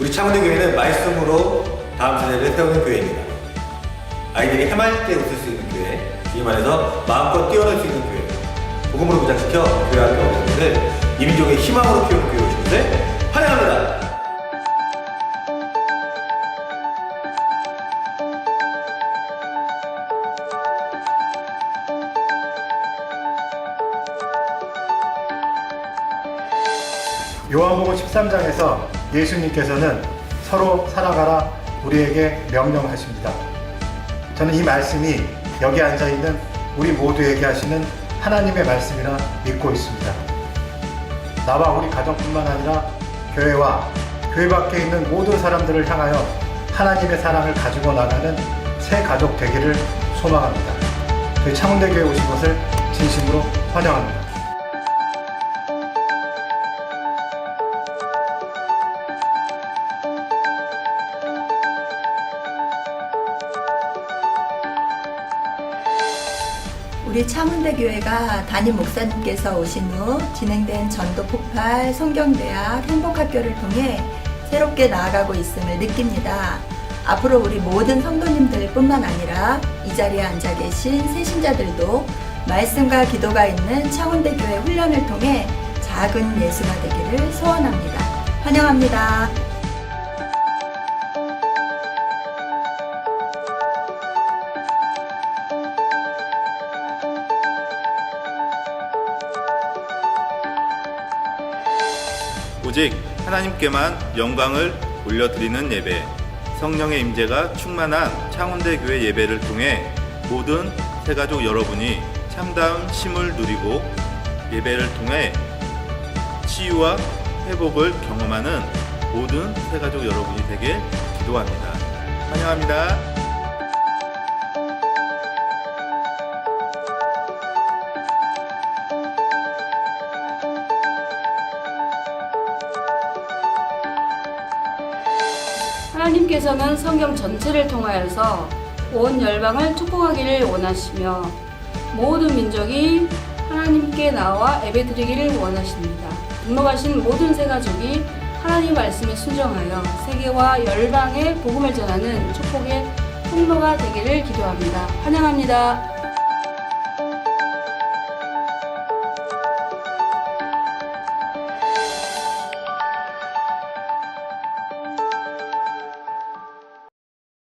우리 창원대 교회는 말씀으로 다음 세대를 세우는 교회입니다. 아이들이 해맑 게 웃을 수 있는 교회, 이 말해서 마음껏 뛰어놀 수 있는 교회, 복음으로 부장시켜 교회 학교 어른들을 이민족의 희망으로 키우는 교회 오신 것을 환영합니다. 요한복음 13장에서 예수님께서는 서로 살아가라 우리에게 명령하십니다. 저는 이 말씀이 여기 앉아 있는 우리 모두에게 하시는 하나님의 말씀이라 믿고 있습니다. 나와 우리 가정뿐만 아니라 교회와 교회 밖에 있는 모든 사람들을 향하여 하나님의 사랑을 가지고 나가는 새 가족 되기를 소망합니다. 저희 창원대교회 오신 것을 진심으로 환영합니다. 우리 창원대 교회가 담임 목사님께서 오신 후 진행된 전도 폭발 성경대학 행복학교를 통해 새롭게 나아가고 있음을 느낍니다. 앞으로 우리 모든 성도님들뿐만 아니라 이 자리에 앉아 계신 새신자들도 말씀과 기도가 있는 창원대 교회 훈련을 통해 작은 예수가 되기를 소원합니다. 환영합니다. 오직 하나님께만 영광을 올려드리는 예배, 성령의 임재가 충만한 창원대 교회 예배를 통해 모든 새가족 여러분이 참다운 쉼을 누리고 예배를 통해 치유와 회복을 경험하는 모든 새가족 여러분이 되길 기도합니다. 환영합니다. 하나님께서는 성경 전체를 통하여서 온 열방을 축복하기를 원하시며 모든 민족이 하나님께 나와 예배드리기를 원하십니다. 등록하신 모든 새가족이 하나님 말씀에 순종하여 세계와 열방에 복음을 전하는 축복의 통로가 되기를 기도합니다. 환영합니다.